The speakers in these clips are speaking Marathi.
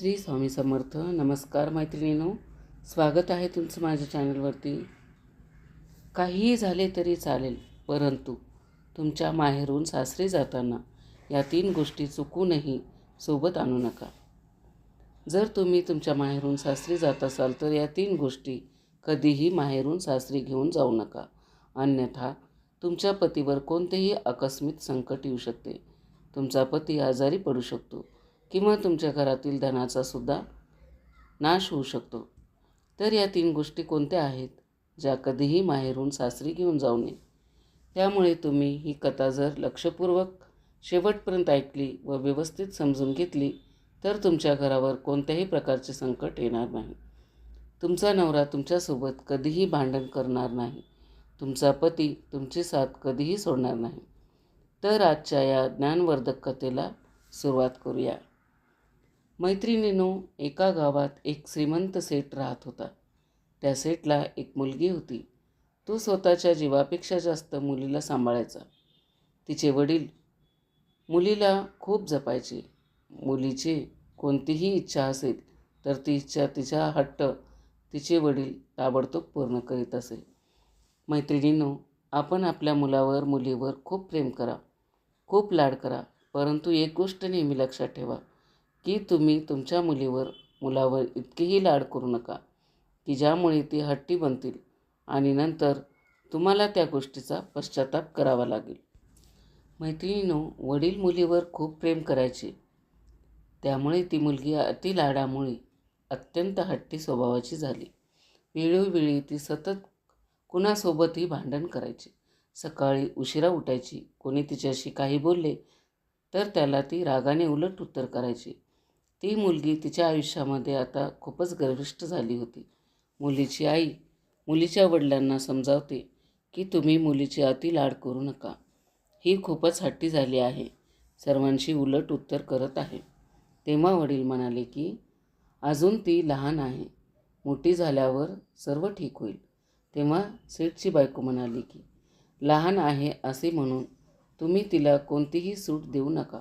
श्री स्वामी समर्थ. नमस्कार मैत्रिणीनो. स्वागत आहे तुमचं माझ्या चॅनलवरती. काहीही झाले तरी चालेल परंतु तुमच्या माहेरून सासरी जाताना या तीन गोष्टी चुकूनही सोबत आणू नका. जर तुम्ही तुमच्या माहेरून सासरी जात असाल तर या तीन गोष्टी कधीही माहेरून सासरी घेऊन जाऊ नका. अन्यथा तुमच्या पतीवर कोणतेही आकस्मिक संकट येऊ शकते. तुमचा पती आजारी पडू शकतो. किंवा तुमच्या घरातील धनाचा सुद्धा नाश होऊ शकतो. तर या तीन गोष्टी कोणत्या आहेत ज्या कधीही माहेरून सासरी घेऊन जाऊ नये? त्यामुळे तुम्ही ही कथा जर लक्षपूर्वक शेवटपर्यंत ऐकली व व्यवस्थित समजून घेतली तर तुमच्या घरावर कोणत्याही प्रकारचे संकट येणार नाही. तुमचा नवरा तुमच्यासोबत कधीही भांडण करणार नाही. तुमचा पती तुमची साथ कधीही सोडणार नाही. तर आजच्या या ज्ञानवर्धक कथेला सुरुवात करूया. मैत्रिणीनो एका गावात एक श्रीमंत सेठ राहत होता. त्या सेठला एक मुलगी होती. तो स्वतःच्या जीवापेक्षा जास्त मुलीला सांभाळायचा. तिचे वडील मुलीला खूप जपायचे. मुलीची कोणतीही इच्छा असेल तर ती इच्छा तिच्या हट्ट तिचे वडील ताबडतोब पूर्ण करीत असे. मैत्रिणींनो आपण आपल्या मुलावर मुलीवर खूप प्रेम करा. खूप लाड करा. परंतु एक गोष्ट नेहमी लक्षात ठेवा. की तुम्ही तुमच्या मुलीवर मुलावर इतकेही लाड करू नका की ज्यामुळे ती हट्टी बनतील आणि नंतर तुम्हाला त्या गोष्टीचा पश्चाताप करावा लागेल. मैत्रिणीनो वडील मुलीवर खूप प्रेम करायचे. त्यामुळे ती मुलगी अति लाडामुळे अत्यंत हट्टी स्वभावाची झाली. वेळोवेळी ती सतत कुणासोबतही भांडण करायची. सकाळी उशिरा उठायची. कोणी तिच्याशी काही बोलले तर त्याला ती रागाने उलट उत्तर करायची. ती मुलगी तिच्या आयुष्यामध्ये आता खूपच गर्विष्ठ झाली होती. मुलीची आई मुलीच्या वडिलांना समजावते की तुम्ही मुलीची अति लाड करू नका. ही खूपच हट्टी झाली आहे. सर्वांशी उलट उत्तर करत आहे. तेव्हा वडील म्हणाले की अजून ती लहान आहे. मोठी झाल्यावर सर्व ठीक होईल. तेव्हा सेठची बायको म्हणाली की लहान आहे असे म्हणून तुम्ही तिला कोणतीही सूट देऊ नका.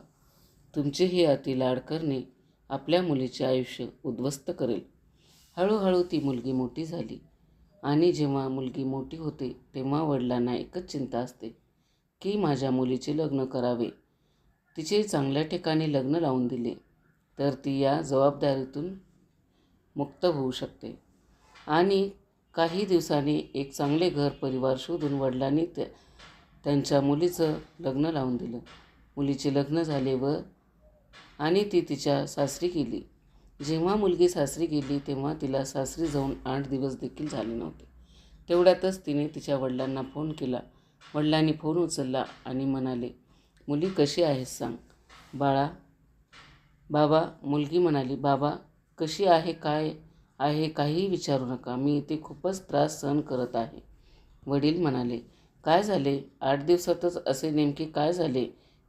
तुमचे हे अति लाड करणे आपल्या मुलीचे आयुष्य उद्ध्वस्त करेल. हळूहळू ती मुलगी मोठी झाली आणि जेव्हा मुलगी मोठी होते तेव्हा वडिलांना एकच चिंता असते की माझ्या मुलीचे लग्न करावे. तिचे चांगल्या ठिकाणी लग्न लावून दिले तर ती या जबाबदारीतून मुक्त होऊ शकते. आणि काही दिवसांनी एक चांगले घर परिवार शोधून वडिलांनी त्या त्यांच्या मुलीचं लग्न लावून दिलं. मुलीचे लग्न झाले व आणि ती तिच्या सासरी गेली. जेव्हा मुलगी सासरी गेली तेव्हा तिला सासरी जाऊन आठ दिवस देखील झाले नव्हते. तेवढ्यातच तिने तिच्या वडिलांना फोन केला. वडिलांनी फोन उचलला आणि म्हणाले मुली कशी आहेस सांग. बाळा बाबा मुलगी म्हणाली बाबा कशी आहे काय आहे काहीही विचारू नका. मी इथे खूपच त्रास सहन करत आहे. वडील म्हणाले काय झाले? आठ दिवसातच असे नेमके काय झाले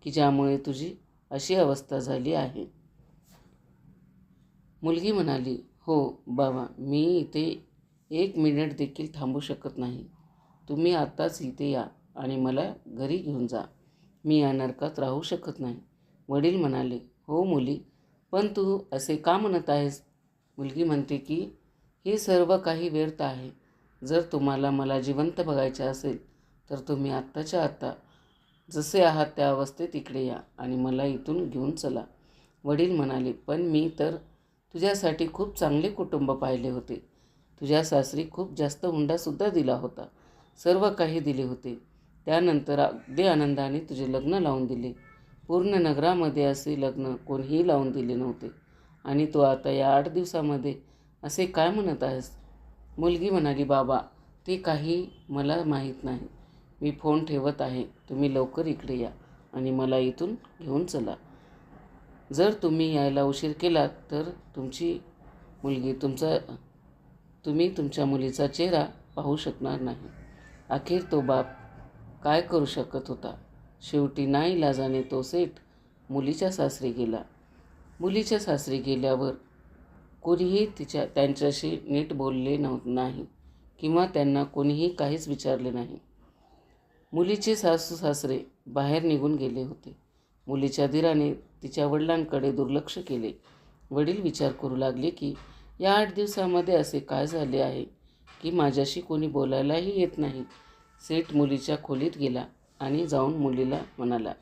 की ज्यामुळे तुझी अशी अवस्था झाली आहे. मुलगी म्हणाली हो बाबा मी इथे एक मिनिट देखील थांबू शकत नाही. तुम्ही आत्ताच इथे या आणि मला घरी घेऊन जा. मी या नरकात राहू शकत नाही. वडील म्हणाले हो मुली पण तू असे का म्हणत आहेस? मुलगी म्हणते की हे सर्व काही व्यर्थ आहे. जर तुम्हाला मला जिवंत बघायचे असेल तर तुम्ही आत्ताच्या आत्ता जसे आहात त्या अवस्थेत इकडे या आणि मला इथून घेऊन चला. वडील म्हणाले पण मी तर तुझ्यासाठी खूप चांगले कुटुंब पाहिले होते. तुझ्या सासरी खूप जास्त हुंडासुद्धा दिला होता. सर्व काही दिले होते. त्यानंतर अगदी आनंदाने तुझे लग्न लावून दिले. पूर्ण नगरामध्ये असे लग्न कोणीही लावून दिले नव्हते. आणि तू आता या आठ दिवसामध्ये असे काय म्हणत आहेस? मुलगी म्हणाली बाबा ते काही मला माहीत नाही. मी फोन ठेवत आहे. तुम्ही लवकर इकडे या आणि मला इथून घेऊन चला. जर तुम्ही यायला उशीर केलात तर तुमची मुलगी तुमचा तुम्ही तुमच्या मुलीचा चेहरा पाहू शकणार नाही. अखेर तो बाप काय करू शकत होता? शेवटी नाईलाजाने तो सेठ मुलीच्या सासरी गेला. मुलीच्या सासरी गेल्यावर कोणीही तिच्या त्यांच्याशी नीट बोलले नव्ह नाही किंवा त्यांना कोणीही काहीच विचारले नाही. मुलीचे सासू सासरे बाहेर निघून गेले होते. मुलीच्या दिराने तिच्या वडिलांकडे दुर्लक्ष केले. वडील विचार करू लागले की या आठ दिवसामध्ये असे काय झाले आहे की माझ्याशी कोणी बोलायलाही येत नाही. सेठ मुलीच्या खोलीत गेला आणि जाऊन मुलीला म्हणाला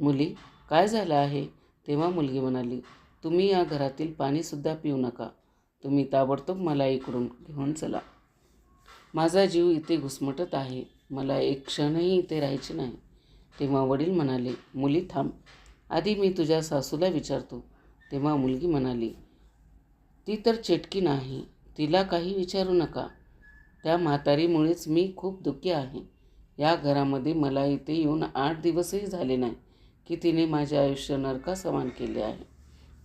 मुली काय झालं आहे? तेव्हा मुलगी म्हणाली तुम्ही या घरातील पाणीसुद्धा पिऊ नका. तुम्ही ताबडतोब मला इकडून घेऊन चला. माझा जीव इथे घुसमटत आहे. मला एक क्षणही इथे राहायचे नाही. तेव्हा वडील म्हणाले मुली थांब. आधी मी तुझ्या सासूला विचारतो. तेव्हा मुलगी म्हणाली ती तर चेटकी नाही. तिला काही विचारू नका. त्या म्हातारीमुळेच मी खूप दुःखी आहे. या घरामध्ये मला इथे येऊन आठ दिवसही झाले नाही की तिने माझे आयुष्य नरका समान केले आहे.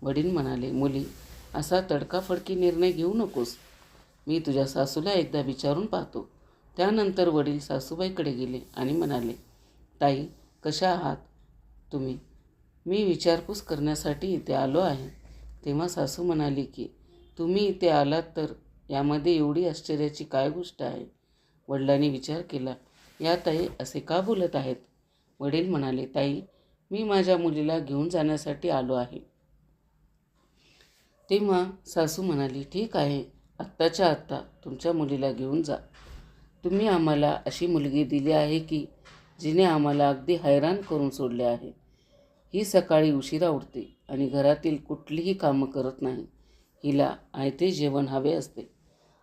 वडील म्हणाले मुली असा तडकाफडकी निर्णय घेऊ नकोस. मी तुझ्या सासूला एकदा विचारून पाहतो. त्यानंतर वडील सासूबाईकडे गेले आणि म्हणाले ताई कशा आहात तुम्ही? मी विचारपूस करण्यासाठी इथे आलो आहे. तेव्हा सासू म्हणाली की तुम्ही इथे आलात तर यामध्ये एवढी आश्चर्याची काय गोष्ट आहे? वडिलांनी विचार केला या ताई असे का बोलत आहेत? वडील म्हणाले ताई मी माझ्या मुलीला घेऊन जाण्यासाठी आलो आहे. तेव्हा सासू म्हणाली ठीक आहे आत्ताच्या आत्ता तुमच्या मुलीला घेऊन जा. तुम्ही आम्हाला अशी मुलगी दिली आहे की जिने आम्हाला अगदी हैराण करून सोडले आहे. ही सकाळी उशिरा उठते आणि घरातील कुठलीही कामं करत नाही. हिला आयते जेवण हवे असते.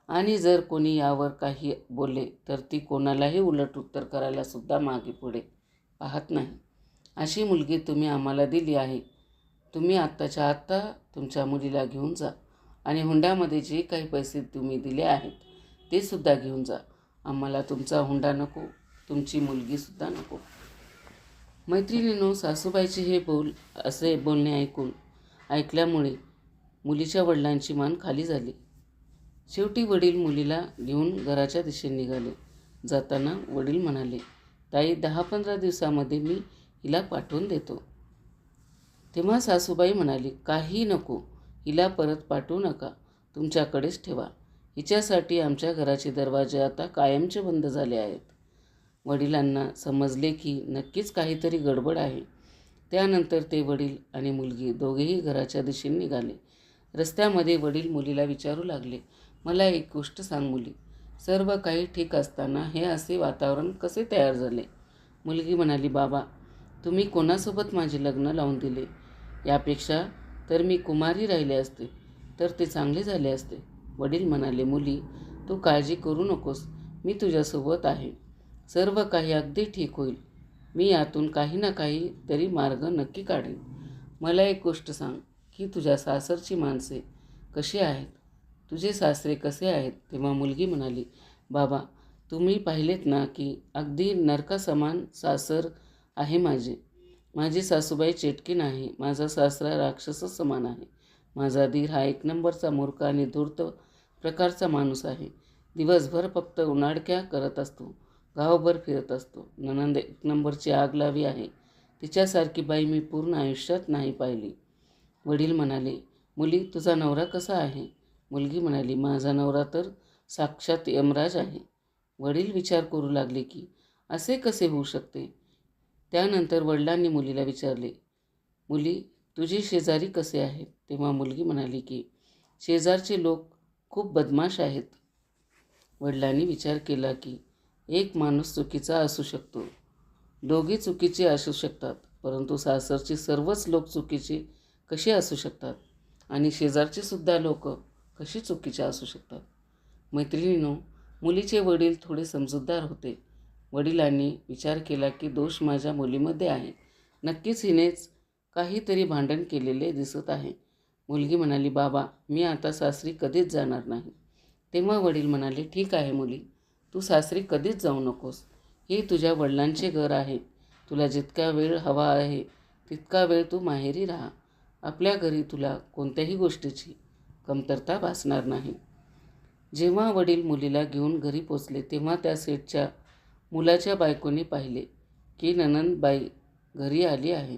आणि जर कोणी यावर काही बोलले तर ती कोणालाही उलट उत्तर करायला सुद्धा मागे पुढे पाहत नाही. अशी मुलगी तुम्ही आम्हाला दिली आहे. तुम्ही आत्ताच्या आत्ता तुमच्या मुलीला घेऊन जा आणि हुंड्यामध्ये जे काही पैसे तुम्ही दिले आहेत ते सुद्धा घेऊन जा. आम्हाला तुमचा हुंडा नको तुमची मुलगीसुद्धा नको. मैत्रिणीनो सासूबाईचे हे बोल असे बोलणे ऐकून ऐकल्यामुळे मुलीच्या वडिलांची मान खाली झाली. शेवटी वडील मुलीला घेऊन घराच्या दिशेने निघाले. जाताना वडील म्हणाले ताई दहा पंधरा दिवसामध्ये मी हिला पाठवून देतो. तेव्हा सासूबाई म्हणाली काही नको हिला परत पाठवू नका तुमच्याकडेच ठेवा. हिच्यासाठी आमच्या घराचे दरवाजे आता कायमचे बंद झाले आहेत. वडिलांना समजले की नक्कीच काहीतरी गडबड आहे. त्यानंतर ते वडील आणि मुलगी दोघेही घराच्या दिशेने निघाले. रस्त्यामध्ये वडील मुलीला विचारू लागले मला एक गोष्ट सांग मुली. सर्व काही ठीक असताना हे असे वातावरण कसे तयार झाले? मुलगी म्हणाली बाबा तुम्ही कोणासोबत माझे लग्न लावून दिले? यापेक्षा तर मी कुमारी राहिले असते तर ते चांगले झाले असते. वडील म्हणाले मुली तू काळजी करू नकोस. मी तुझ्यासोबत आहे. सर्व काही अगदी ठीक होईल. मी यातून काही ना काही तरी मार्ग नक्की काढेन. मला एक गोष्ट सांग की तुझ्या सासरची माणसे कशी आहेत? तुझे सासरे कसे आहेत? तेव्हा मुलगी म्हणाली बाबा तुम्ही पाहिलेत ना की अगदी नरकासमान सासर आहे माझे. माझी सासूबाई चेटकी नाही माझा सासरा राक्षसच समान आहे. माझा धीर हा एक नंबरचा मूर्ख आणि धूर्त प्रकारचा माणूस आहे. दिवसभर फक्त उन्हाडक्या करत असतो गावभर फिरत असतो. ननंद एक नंबरची आग लावी आहे. तिच्यासारखी बाई मी पूर्ण आयुष्यात नाही पाहिली. वडील म्हणाले मुली तुझा नवरा कसा आहे? मुलगी म्हणाली माझा नवरा तर साक्षात यमराज आहे. वडील विचार करू लागले की असे कसे होऊ शकते? त्यानंतर वडिलांनी मुलीला विचारले मुली तुझे शेजारी कसे आहेत? तेव्हा मुलगी म्हणाली की शेजारचे लोक खूप बदमाश आहेत. वडिलांनी विचार केला की एक माणूस चुकीचा असू शकतो. दोघे चुकीचे असू शकतात परंतु सासरची सर्वच लोक चुकीचे कसे असू शकतात? आणि शेजारचेसुद्धा लोक कशी चुकीचे असू शकतात? मैत्रिणीनो मुलीचे वडील थोडे समजूतदार होते. वडिलांनी विचार केला की दोष माझ्या मुलीमध्ये आहे. नक्कीच हिनेच काहीतरी भांडण केलेले दिसत आहे. मुलगी म्हणाली बाबा मी आता सासरी कधीच जाणार नाही. तेव्हा वडील म्हणाले ठीक आहे मुली तू सासरी कधीच जाऊ नकोस. हे तुझ्या वडिलांचे घर आहे. तुला जितका वेळ हवा आहे तितका वेळ तू माहेरी राहा. आपल्या घरी तुला कोणत्याही गोष्टीची कमतरता भासणार नाही. जेव्हा वडील मुलीला घेऊन घरी पोचले तेव्हा त्या सेटच्या मुलाच्या बायकोने पाहिले की ननंदबाई घरी आली आहे.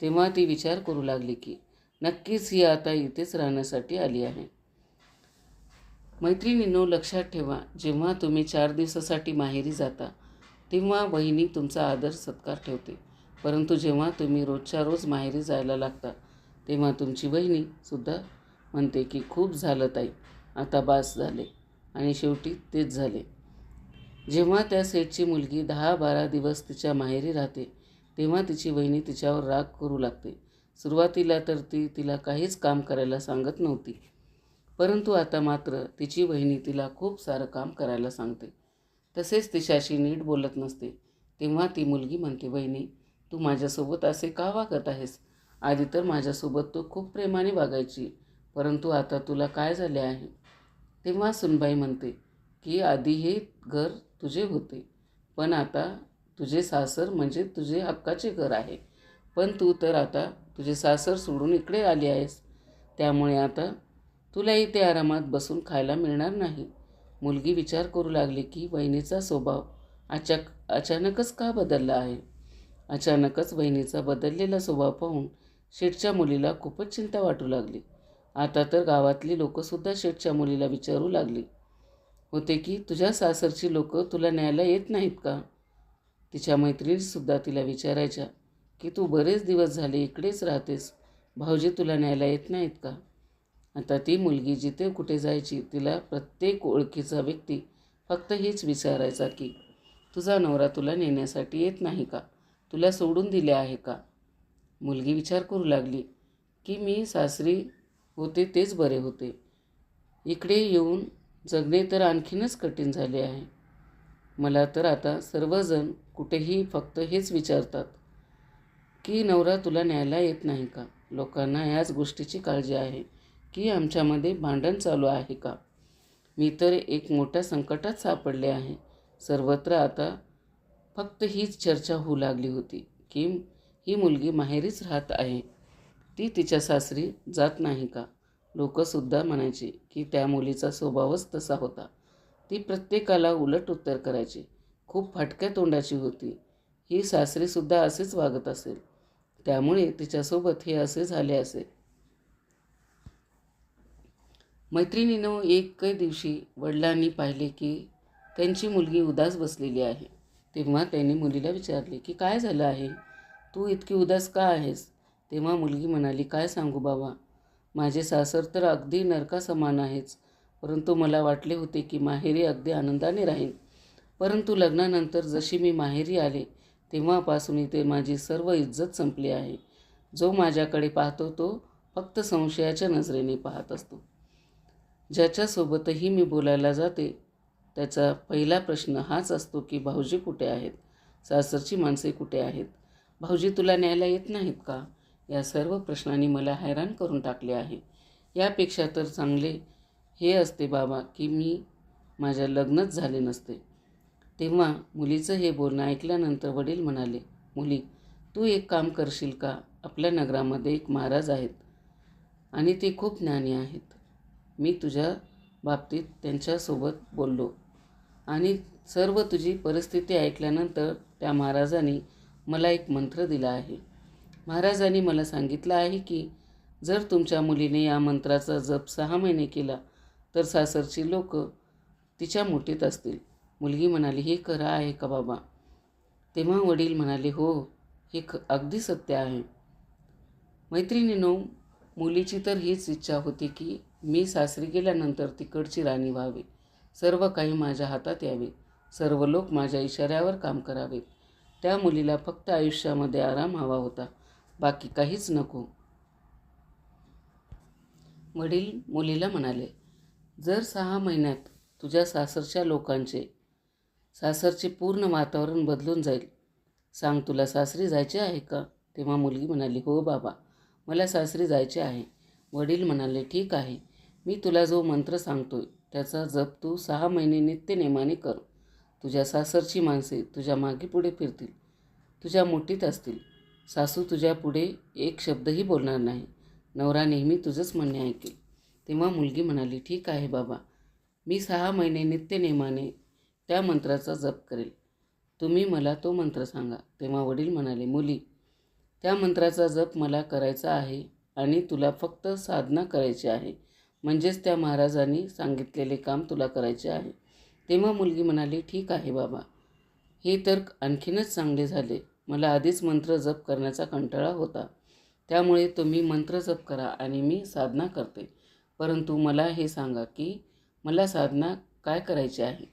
तेव्हा ती विचार करू लागली की नक्कीच ही आता इथेच राहण्यासाठी आली आहे. मैत्रिणींनो लक्षात ठेवा जेव्हा तुम्ही चार दिवसासाठी माहेरी जाता तेव्हा बहिणी तुमचा आदर सत्कार ठेवते. परंतु जेव्हा तुम्ही रोजच्या रोज माहेरी जायला लागता तेव्हा तुमची बहिणीसुद्धा म्हणते की खूप झालं ताई आता बास झाले. आणि शेवटी तेच झाले. जेव्हा त्या सेठची मुलगी दहा बारा दिवस तिच्या माहेरी राहते तेव्हा तिची वहिनी तिच्यावर राग करू लागते. सुरुवातीला तर ती तिला काहीच काम करायला सांगत नव्हती. परंतु आता मात्र तिची वहिनी तिला खूप सारं काम करायला सांगते. तसेच तिच्याशी नीट बोलत नसते. तेव्हा ती मुलगी म्हणते वहिनी तू माझ्यासोबत असे का वागत आहेस? आधी तर माझ्यासोबत तू खूप प्रेमाने वागायची परंतु आता तुला काय झाले आहे? तेव्हा सुनबाई म्हणते की आधी हे घर तुझे होते पण आता तुझे सासर म्हणजे तुझे हक्काचे घर आहे. पण तू तर आता तुझे सासर सोडून इकडे आली आहेस. त्यामुळे आता तुला इथे आरामात बसून खायला मिळणार नाही. मुलगी विचार करू लागली की वहिनीचा स्वभाव अचाक अचानकच का बदलला आहे? अचानकच वहिनीचा बदललेला स्वभाव पाहून शेठच्या मुलीला खूपच चिंता वाटू लागली. आता तर गावातली लोकंसुद्धा शेठच्या मुलीला विचारू लागली. होते की तुझ्या सासरची लोकं तुला न्यायला येत नाहीत का? तिच्या मैत्रिणीसुद्धा तिला विचारायच्या की तू बरेच दिवस झाले इकडेच राहतेस? भाऊजी तुला न्यायला येत नाहीत का? आता ती मुलगी जिथे कुठे जायची तिला प्रत्येक ओळखीचा व्यक्ती फक्त हेच विचारायचा की तुझा नवरा तुला नेण्यासाठी येत नाही का? तुला सोडून दिले आहे का? मुलगी विचार करू लागली की मी सासरी होते तेच बरे होते. इकडे येऊन जगणे तर आणखीनच कठीण झाले आहे. मला तर आता सर्वजण कुठेही फक्त हेच विचारतात की नवरा तुला न्यायला येत नाही का? लोकांना याच गोष्टीची काळजी आहे की आमच्यामध्ये भांडण चालू आहे का? मी तर एक मोठ्या संकटात सापडले आहे. सर्वत्र आता फक्त हीच चर्चा होऊ लागली होती की ही मुलगी माहेरीच राहत आहे. ती तिच्या सासरी जात नाही का? लोकंसुद्धा म्हणायचे की त्या मुलीचा स्वभावच तसा होता. ती प्रत्येकाला उलट उत्तर करायची. खूप फाटक्या तोंडाची होती. ही सासरीसुद्धा असेच वागत असेल. त्यामुळे तिच्यासोबत हे असे झाले असेल मैत्रिणीनं एकही दिवशी वडिलांनी पाहिले की त्यांची मुलगी उदास बसलेली आहे. तेव्हा त्यांनी मुलीला विचारले की काय झालं आहे? तू इतकी उदास का आहेस? तेव्हा मुलगी म्हणाली काय सांगू बाबा? माझे सासर तर अगदी नरकासमान आहेच. परंतु मला वाटले होते की माहेरी अगदी आनंदाने राहीन. परंतु लग्नानंतर जशी मी माहेरी आले तेव्हापासून इथे माझी सर्व इज्जत संपली आहे. जो माझ्याकडे पाहतो तो फक्त संशयाच्या नजरेने पाहत असतो. ज्याच्यासोबतही मी बोलायला जाते त्याचा पहिला प्रश्न हाच असतो की भाऊजी कुठे आहेत? सासरची माणसे कुठे आहेत? भाऊजी तुला न्यायला येत नाहीत का? या सर्व प्रश्नांनी मला हैराण करून टाकले आहे. यापेक्षा तर चांगले हे असते बाबा की मी माझ्या लग्नच झाले नसते. तेव्हा मुलीचं हे बोलणं ऐकल्यानंतर वडील म्हणाले मुली तू एक काम करशील का? आपल्या नगरामध्ये एक महाराज आहेत आणि ते खूप ज्ञानी आहेत. मी तुझ्या बाबतीत त्यांच्यासोबत बोललो आणि सर्व तुझी परिस्थिती ऐकल्यानंतर त्या महाराजांनी मला एक मंत्र दिला आहे. महाराजांनी मला सांगितलं आहे की जर तुमच्या मुलीने या मंत्राचा जप सहा महिने केला तर सासरची लोक तिच्या मुठीत असतील. मुलगी म्हणाली हे खरं आहे का बाबा? तेव्हा वडील म्हणाले हो हे ख अगदी सत्य आहे. मैत्रिणीनो मुलीची तर हीच इच्छा होती की मी सासरी गेल्यानंतर तिकडची राणी व्हावी. सर्व काही माझ्या हातात यावे. सर्व लोक माझ्या इशाऱ्यावर काम करावेत त्या मुलीला फक्त आयुष्यामध्ये आराम हवा होता. बाकी काहीच नको. वडील मुलीला म्हणाले जर सहा महिन्यात तुझ्या सासरच्या लोकांचे सासरचे पूर्ण वातावरण बदलून जाईल. सांग तुला सासरी जायचे आहे का? तेव्हा मुलगी म्हणाली हो बाबा मला सासरी जायचे आहे. वडील म्हणाले ठीक आहे. मी तुला जो मंत्र सांगतोय त्याचा जप तू सहा महिने नित्यनेमाने कर. तुझ्या सासरची माणसे तुझ्या मागे पुढे फिरतील. तुझ्या मुठीत असतील. सासू तुझ्या पुढे एक शब्दही बोलणार नाही. नवरा नेहमी तुझंच म्हणणे ऐकेल. तेव्हा मुलगी म्हणाली ठीक आहे बाबा. मी सहा महिने नित्यनेमाने त्या मंत्राचा जप करेल. तुम्ही मला तो मंत्र सांगा. तेव्हा वडील म्हणाले मुली त्या मंत्राचा जप मला करायचा आहे आणि तुला फक्त साधना करायची आहे. म्हणजेच त्या महाराजांनी सांगितलेले काम तुला करायचे आहे. तेव्हा मुलगी म्हणाली ठीक आहे बाबा. हे तर आणखीनच चांगले झाले. मला आधीच मंत्र जप करण्याचा कंटाळा होता. त्यामुळे तुम्ही मंत्र जप करा आणि मी साधना करते. परंतु मला हे सांगा की मला साधना काय करायची आहे?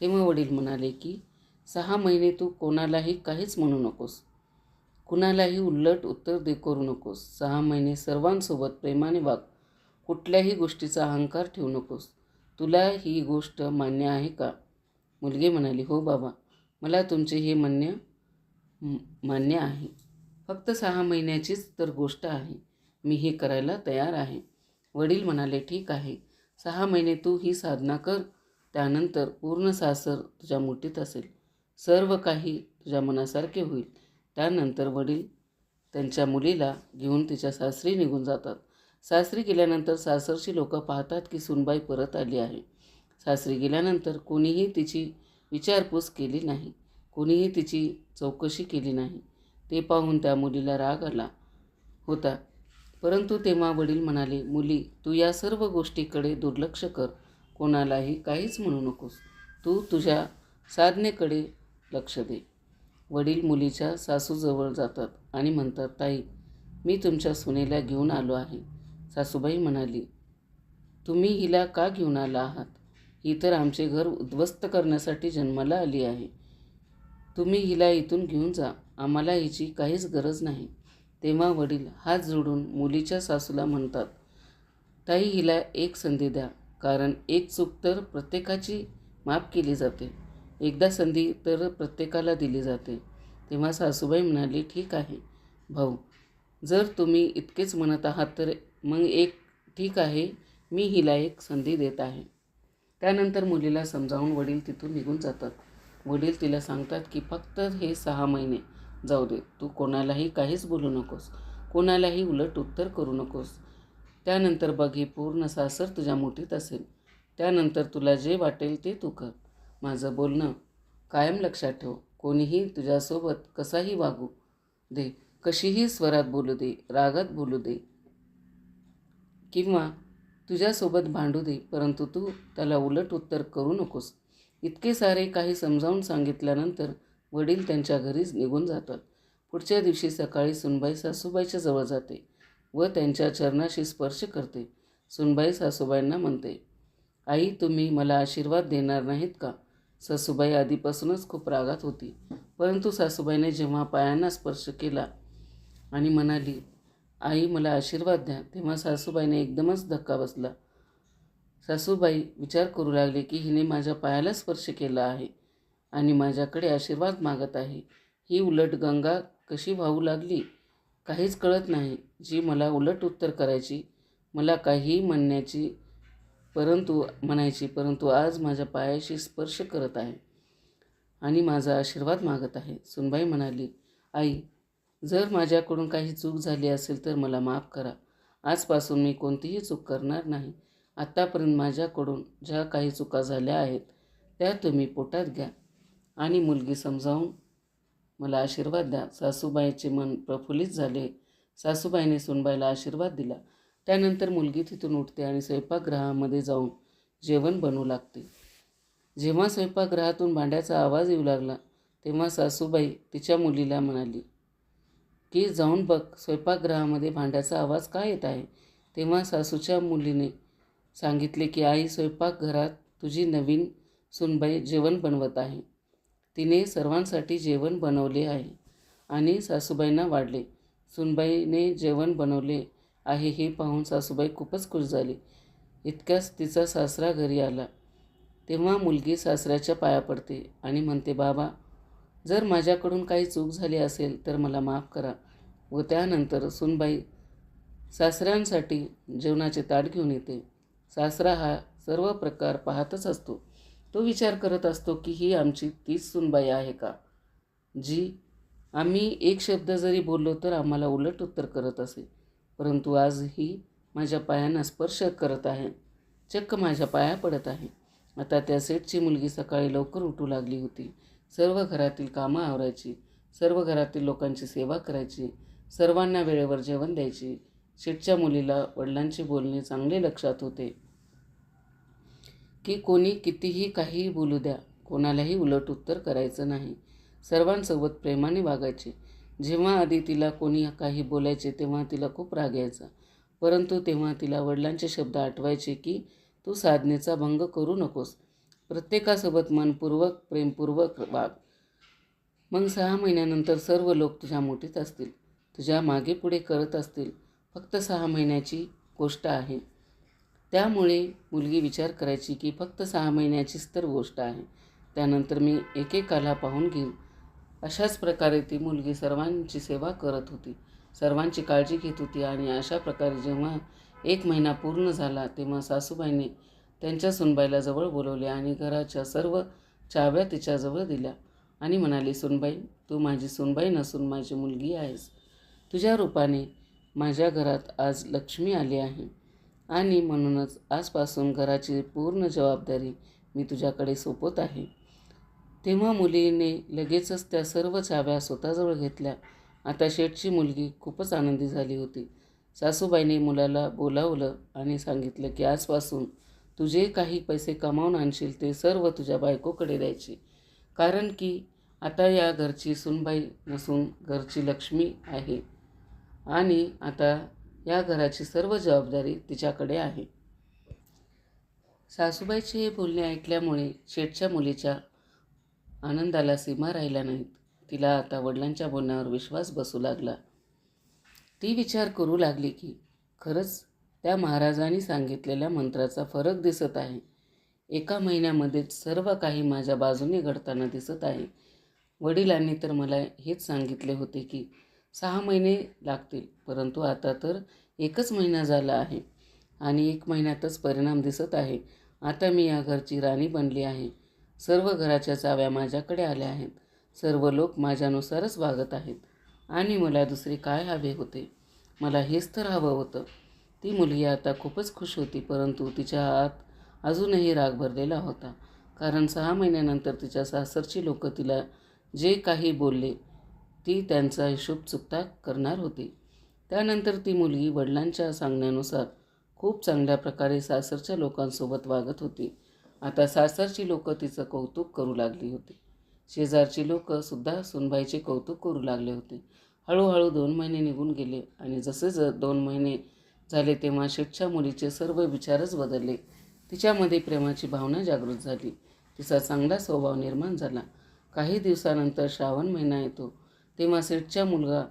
तेव्हा वडील म्हणाले की सहा महिने तू कोणालाही काहीच म्हणू नकोस. कुणालाही उलट उत्तर दे करू नकोस. सहा महिने सर्वांसोबत प्रेमाने वाग. कुठल्याही गोष्टीचा अहंकार ठेवू नकोस. तुला ही गोष्ट मान्य आहे का? मुलगी म्हणाली हो बाबा. मला तुमचे हे म्हणणे मान्य आहे. फक्त सहा महिन्याचीच तर गोष्ट आहे. मी हे करायला तयार आहे. वडील म्हणाले ठीक आहे. सहा महिने तू ही साधना कर. त्यानंतर पूर्ण सासर तुझ्या मुठीत असेल. सर्व काही तुझ्या मनासारखे होईल. त्यानंतर वडील त्यांच्या मुलीला घेऊन तिच्या सासरी निघून जातात. सासरी गेल्यानंतर सासरची लोक पाहतात की सुनबाई परत आली आहे. सासरी गेल्यानंतर कोणीही तिची विचारपूस केली नाही. कोणीही तिची चौकशी केली नाही. ते पाहून त्या मुलीला राग आला होता. परंतु तेव्हा वडील म्हणाले मुली तू या सर्व गोष्टीकडे दुर्लक्ष कर. कोणालाही काहीच म्हणू नकोस. तू तुझ्या साधनेकडे लक्ष दे. वडील मुलीच्या सासूजवळ जातात आणि म्हणतात ताई मी तुमच्या सुनेला घेऊन आलो आहे. सासूबाई म्हणाली तुम्ही हिला का घेऊन आला आहात? ही तर आमचे घर उद्ध्वस्त करण्यासाठी जन्माला आली आहे. तुम्ही हिला इथून घेऊन जा. आम्हाला हिची काहीच गरज नाही. तेव्हा वडील हात जोडून मुलीच्या सासूला म्हणतात ताई हिला एक संधी द्या कारण एक चूक तर प्रत्येकाची माफ केली जाते. एकदा संधी तर प्रत्येकाला दिली जाते. तेव्हा सासूबाई म्हणाली ठीक आहे भाऊ जर तुम्ही इतकेच म्हणत आहात तर मग एक ठीक आहे मी हिला एक संधी देत आहे. त्यानंतर मुलीला समजावून वडील तिथून निघून जातात. वडील तिला सांगतात की फक्त हे सहा महिने जाऊ दे तू कोणालाही काहीच बोलू नकोस. कोणालाही उलट उत्तर करू नकोस. त्यानंतर बघ हे पूर्ण सासर तुझ्या मुठीत असेल. त्यानंतर तुला जे वाटेल ते तू कर. माझं बोलणं कायम लक्षात ठेव. कोणीही तुझ्यासोबत कसाही वागू दे कशीही स्वरात बोलू दे रागात बोलू दे किंवा तुझ्यासोबत भांडू दे परंतु तू त्याला उलट उत्तर करू नकोस. इतके सारे काही समजावून सांगितल्यानंतर वडील त्यांच्या घरीच निघून जातात. पुढच्या दिवशी सकाळी सुनबाई सासूबाईच्या जवळ जाते व त्यांच्या चरणाशी स्पर्श करते. सुनबाई सासूबाईंना म्हणते आई तुम्ही मला आशीर्वाद देणार नाहीत का? सासूबाई आधीपासूनच खूप रागात होती. परंतु सासूबाईने जेव्हा पायांना स्पर्श केला आणि म्हणाली आई मला आशीर्वाद द्या तेव्हा सासूबाईने एकदमच धक्का बसला. सासूबाई विचार करू लागले की हिने माझ्या पायाला स्पर्श केला आहे. आणि माझ्याकडे आशीर्वाद मागत आहे. ही उलट गंगा कशी वाहू लागली काहीच कळत नाही. जी मला उलट उत्तर करायची मला काहीही म्हणण्याची परंतु म्हणायची परंतु आज माझ्या पायाशी स्पर्श करत आहे आणि माझा आशीर्वाद मागत आहे. सुनबाई म्हणाली आई जर माझ्याकडून काही चूक झाली असेल तर मला माफ करा. आजपासून मी कोणतीही चूक करणार नाही. आत्तापर्यंत माझ्याकडून ज्या काही चुका झाल्या आहेत त्या तुम्ही पोटात घ्या. आणि मुलगी समजावून मला आशीर्वाद द्या. सासूबाईचे मन प्रफुल्लित झाले. सासूबाईने सुनबाईला आशीर्वाद दिला. त्यानंतर मुलगी तिथून उठते आणि स्वयंपाकगृहामध्ये जाऊन जेवण बनवू लागते. जेव्हा स्वयंपाकगृहातून भांड्याचा आवाज येऊ लागला तेव्हा सासूबाई तिच्या मुलीला म्हणाली की जाऊन बघ स्वयंपाकगृहामध्ये भांड्याचा आवाज का येत आहे? तेव्हा सासूच्या मुलीने सांगितले की आई स्वयंपाकघरात तुझी नवीन सुनबाई जेवण बनवत आहे. तिने सर्वांसाठी जेवण बनवले आहे आणि सासूबाईंना वाढले. सुनबाईने जेवण बनवले आहे हे पाहून सासूबाई खूपच खुश झाली. इतक्याच तिचा सासरा घरी आला. तेव्हा मुलगी सासऱ्याच्या पाया पडते आणि म्हणते बाबा जर माझ्याकडून काही चूक झाली असेल तर मला माफ करा. व त्यानंतर सुनबाई सासऱ्यांसाठी जेवणाचे ताट घेऊन येते. सासरा हा सर्व प्रकार पाहतच असतो. तो विचार करत असतो की ही आमची तीच सुनबाई आहे का? जी आम्ही एक शब्द जरी बोललो तर आम्हाला उलट उत्तर करत असे. परंतु आज ही माझ्या पायांना स्पर्श करत आहे. चक्क माझ्या पाया पडत आहे. आता त्या सेठची मुलगी सकाळी लवकर उठू लागली होती. सर्व घरातील कामं आवरायची. सर्व घरातील लोकांची सेवा करायची. सर्वांना वेळेवर जेवण द्यायची. शेठच्या मुलीला वडिलांचे बोलणे चांगले लक्षात होते. की कोणी कितीही काहीही बोलू द्या कोणालाही उलट उत्तर करायचं नाही. सर्वांसोबत प्रेमाने वागायचे. जेव्हा आधी तिला कोणी काही बोलायचे तेव्हा तिला खूप राग यायचा. परंतु तेव्हा तिला वडिलांचे शब्द आठवायचे की तू साधनेचा भंग करू नकोस. प्रत्येकासोबत मनपूर्वक प्रेमपूर्वक वाग. मग सहा महिन्यानंतर सर्व लोक तुझ्या मोठीत असतील. तुझ्या मागे पुढे करत असतील. फक्त सहा महिन्याची गोष्ट आहे. त्यामुळे मुलगी विचार करायची की फक्त सहा महिन्याचीच तर गोष्ट आहे. त्यानंतर मी एकेकाला पाहून घेईन अशाच प्रकारे ती मुलगी सर्वांची सेवा करत होती. सर्वांची काळजी घेत होती आणि अशा प्रकारे जेव्हा एक महिना पूर्ण झाला तेव्हा सासूबाईने त्यांच्या सुनबाईला जवळ बोलवले आणि घराच्या सर्व चाव्या तिच्याजवळ दिल्या आणि म्हणाली सुनबाई तू माझी सुनबाई नसून माझी मुलगी आहेस. तुझ्या रूपाने माझ्या घरात आज लक्ष्मी आली आहे. आणि म्हणूनच आजपासून घराची पूर्ण जबाबदारी मी तुझ्याकडे सोपवत आहे. तेव्हा मुलीने लगेचच त्या सर्व चाव्या स्वतःजवळ घेतल्या. आता शेठची मुलगी खूपच आनंदी झाली होती. सासूबाईने मुलाला बोलावलं आणि सांगितलं की आजपासून तू जे काही पैसे कमावून आणशील ते सर्व तुझ्या बायकोकडे द्यायचे. कारण की आता या घरची सुनबाई नसून घरची लक्ष्मी आहे. आणि आता या घराची सर्व जबाबदारी तिच्याकडे आहे. सासूबाईचे हे बोलणे ऐकल्यामुळे शेठच्या मुलीच्या आनंदाला सीमा राहिल्या नाहीत. तिला आता वडिलांच्या बोलण्यावर विश्वास बसू लागला. ती विचार करू लागली की खरंच त्या महाराजांनी सांगितलेल्या मंत्राचा फरक दिसत आहे. एका महिन्यामध्येच सर्व काही माझ्या बाजूने घडताना दिसत आहे. वडिलांनी तर मला हेच सांगितले होते की सहा महिने लागतील. परंतु आता तर एकच महिना झाला आहे आणि एक महिन्यातच परिणाम दिसत आहे. आता मी या घरची राणी बनली आहे. सर्व घराच्या चाव्या माझ्याकडे आल्या आहेत. सर्व लोक माझ्यानुसारच वागत आहेत. आणि मला दुसरे काय हवे होते? मला हेच तर हवं होतं. ती मुलगी आता खूपच खुश होती परंतु तिच्या आत अजूनही राग भरलेला होता. कारण सहा महिन्यानंतर तिच्या सासरची लोक तिला जे काही बोलले ती त्यांचा हिशोब चुकता करणार होती. त्यानंतर ती मुलगी वडिलांच्या सांगण्यानुसार खूप चांगल्या प्रकारे सासरच्या लोकांसोबत वागत होती. आता सासरची लोकं तिचं कौतुक करू लागली होती. शेजारची लोकंसुद्धा सुनबाईचे कौतुक करू लागले होते. हळूहळू दोन महिने निघून गेले आणि जसे ज दोन महिने झाले तेव्हा शेठच्या मुलीचे सर्व विचारच बदलले. तिच्यामध्ये प्रेमाची भावना जागृत झाली. तिचा चांगला स्वभाव निर्माण झाला. काही दिवसानंतर श्रावण महिना येतो. तेव्हा सेठचा मुलगा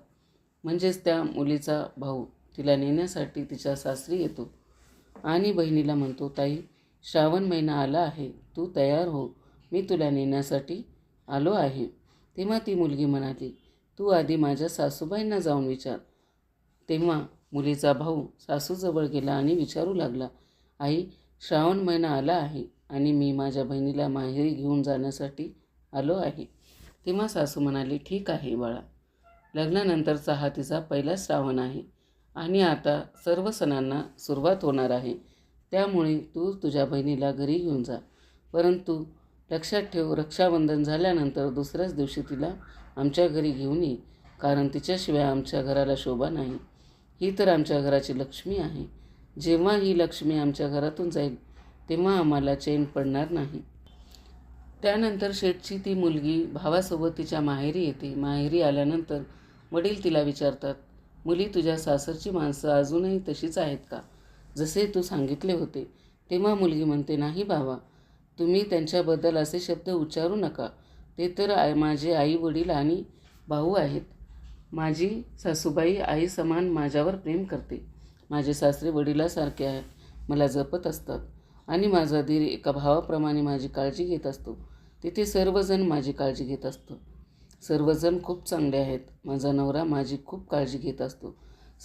म्हणजेच त्या मुलीचा भाऊ तिला नेण्यासाठी तिच्या सासरी येतो. आणि बहिणीला म्हणतो ताई श्रावण महिना आला आहे तू तयार हो मी तुला नेण्यासाठी आलो आहे. तेव्हा ती मुलगी म्हणाली तू आधी माझ्या सासूबाईंना जाऊन विचार. तेव्हा मुलीचा भाऊ सासूजवळ गेला आणि विचारू लागला आई श्रावण महिना आला आहे आणि मी माझ्या बहिणीला माहेरी घेऊन जाण्यासाठी आलो आहे. तेव्हा सासू म्हणाली ठीक आहे बाळा. लग्नानंतरचा हा तिचा पहिला श्रावण आहे आणि आता सर्व सणांना सुरुवात होणार आहे. त्यामुळे तू तुझ्या बहिणीला घरी घेऊन जा. परंतु लक्षात ठेव रक्षाबंधन झाल्यानंतर दुसऱ्याच दिवशी तिला आमच्या घरी घेऊन ये कारण तिच्याशिवाय आमच्या घराला शोभा नाही. ही तर आमच्या घराची लक्ष्मी आहे. जेव्हा ही लक्ष्मी आमच्या घरातून जाईल तेव्हा आम्हाला चैन पडणार नाही. त्यानंतर शेठची ती मुलगी भावासोबत तिच्या माहेरी येते. माहेरी आल्यानंतर वडील तिला विचारतात मुली तुझ्या सासरची माणसं अजूनही तशीच आहेत का? जसे तू सांगितले होते. तेव्हा मुलगी म्हणते नाही बाबा तुम्ही त्यांच्याबद्दल असे शब्द उच्चारू नका. ते तर आय माझे आई वडील आणि भाऊ आहेत. माझी सासूबाई आई समान माझ्यावर प्रेम करते. माझे सासरे वडिलासारखे आहे मला जपत असतात आणि माझा धीर एका भावाप्रमाणे माझी काळजी घेत असतो. तिथे सर्वजण माझी काळजी घेत असतो. सर्वजण खूप चांगले आहेत. माझा नवरा माझी खूप काळजी घेत असतो.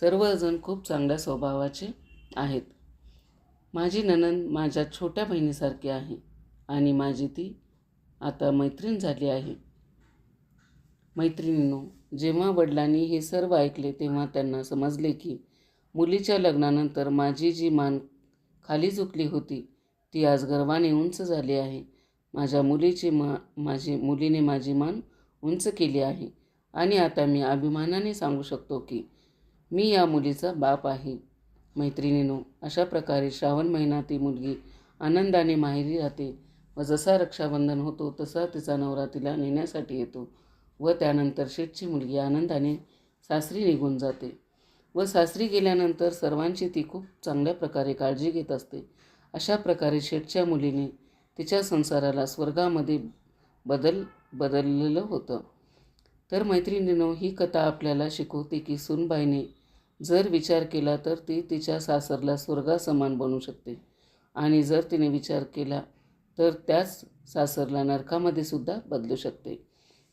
सर्वजण खूप चांगल्या स्वभावाचे आहेत. माझी ननंद माझ्या छोट्या बहिणीसारखी आहे आणि माझी ती आता मैत्रीण झाली आहे. मैत्रिणींनो जेव्हा वडिलांनी हे सर्व ऐकले तेव्हा त्यांना समजले की मुलीच्या लग्नानंतर माझी जी मान खाली झुकली होती ती आज गर्वाने उंच झाली आहे. माझ्या मुलीची मा माझी मुलीने माझी मान उंच केली आहे. आणि आता मी अभिमानाने सांगू शकतो की मी या मुलीचा बाप आहे. मैत्रिणीनो अशा प्रकारे श्रावण महिना ती मुलगी आनंदाने माहेरी राहते व जसा रक्षाबंधन होतो तसा तिचा नवरा तिला नेण्यासाठी येतो व त्यानंतर शेठची मुलगी आनंदाने सासरी निघून जाते व सासरी गेल्यानंतर सर्वांची ती खूप चांगल्या प्रकारे काळजी घेत असते. अशा प्रकारे शेठच्या मुलीने तिच्या संसाराला स्वर्गामध्ये बदल बदललेलं होतं. तर मैत्रिणीनो ही कथा आपल्याला शिकवते की सुनबाईने जर विचार केला तर ती तिच्या सासरला स्वर्गासमान बनू शकते. आणि जर तिने विचार केला तर त्याच सासरला नरकामध्ये सुद्धा बदलू शकते.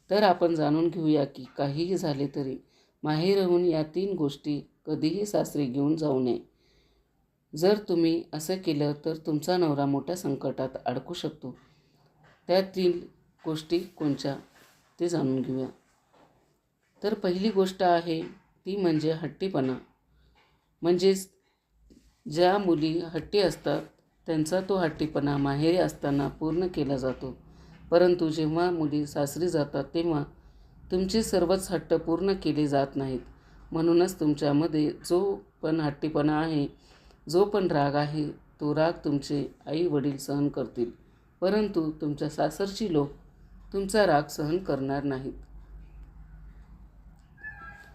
तर आपण जाणून घेऊया की काहीही झाले तरी माहेरहून या तीन गोष्टी कधीही सासरी घेऊन जाऊ नये. जर तुम्ही असं केलं तर तुमचा नवरा मोठ्या संकटात अडकू शकतो. त्यातील गोष्टी कोणच्या ते जाणून घेऊया. तर पहिली गोष्ट आहे ती म्हणजे हट्टीपणा. म्हणजेच ज्या मुली हट्टी असतात त्यांचा तो हट्टीपणा माहेरी असताना पूर्ण केला जातो. परंतु जेव्हा मुली सासरी जातात तेव्हा तुमचे सर्वच हट्ट पूर्ण केले जात नाहीत. म्हणूनच तुमच्यामध्ये जो पण हट्टीपणा आहे जो पण राग आहे तो राग तुमचे आई वडील सहन करतील. परंतु तुमच्या सासरची लोक तुमचा राग सहन करणार नाहीत.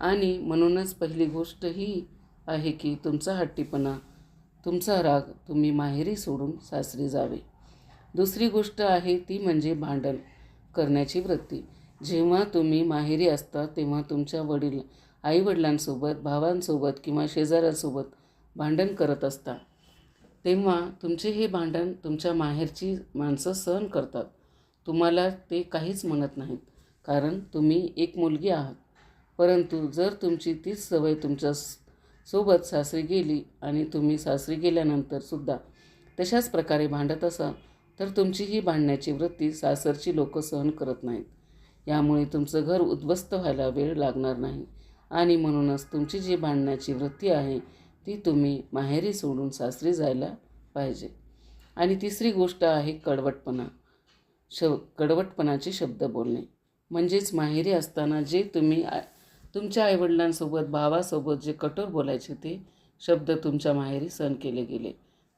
आणि म्हणूनच पहिली गोष्ट ही आहे की तुमचा हट्टीपणा तुमचा राग तुम्ही माहेरी सोडून सासरी जावे. दुसरी गोष्ट आहे ती म्हणजे भांडण करण्याची वृत्ती. जेव्हा तुम्ही माहेरी असता तेव्हा तुमच्या वडील आईवडिलांसोबत भावांसोबत किंवा शेजाऱ्यांसोबत भांडण करत असता तेव्हा तुमचे हे भांडण तुमच्या माहेरची माणसं सहन करतात. तुम्हाला ते काहीच म्हणत नाहीत कारण तुम्ही एक मुलगी आहात. परंतु जर तुमची तीच सवय तुमच्या स- सोबत सासरी गेली आणि तुम्ही सासरी गेल्यानंतर सुद्धा तशाच प्रकारे भांडत असाल तर तुमची ही भांडण्याची वृत्ती सासरची लोक सहन करत नाहीत. यामुळे तुमचं घर उद्ध्वस्त व्हायला वेळ लागणार नाही. आणि म्हणूनच तुमची जी भांडण्याची वृत्ती आहे ती तुम्ही माहेरी सोडून सासरी जायला पाहिजे. आणि तिसरी गोष्ट आहे कडवटपणा. श कडवटपणाचे शब्द बोलणे. म्हणजेच माहेरी असताना जे तुम्ही आ- तुमच्या आईवडिलांसोबत भावासोबत जे कठोर बोलायचे ते शब्द तुमच्या माहेरी सहन केले गेले.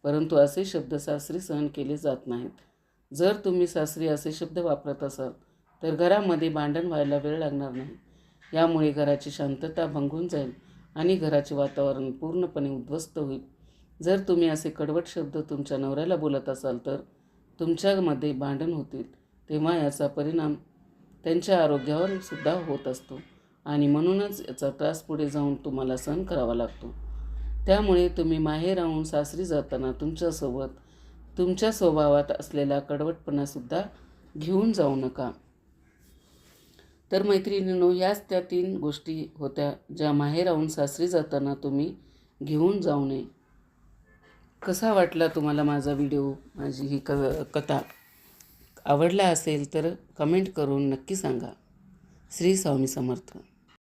परंतु असे शब्द सासरी सहन केले जात नाहीत. जर तुम्ही सासरी असे शब्द वापरत असाल तर घरामध्ये भांडण व्हायला वेळ लागणार नाही. यामुळे घराची शांतता भंगून जाईल. आणि घराचे वातावरण पूर्णपणे उद्ध्वस्त होईल. जर तुम्ही असे कडवट शब्द तुमच्या नवऱ्याला बोलत असाल तर तुमच्यामध्ये भांडण होतील. तेव्हा याचा परिणाम त्यांच्या आरोग्यावर सुद्धा होत असतो आणि म्हणूनच याचा त्रास पुढे जाऊन तुम्हाला सहन करावा लागतो. त्यामुळे तुम्ही माहेर राहून सासरी जाताना तुमच्यासोबत तुमच्या स्वभावात असलेला कडवटपणासुद्धा घेऊन जाऊ नका. तर मैत्रिणींनो याच त्या तीन गोष्टी होत्या ज्या माहेराहून सासरी जाताना तुम्ही घेऊन जाऊ नये. कसा वाटला तुम्हाला माझा व्हिडिओ माझी ही क कथा? आवडला असेल तर कमेंट करून नक्की सांगा. श्री स्वामी समर्थ.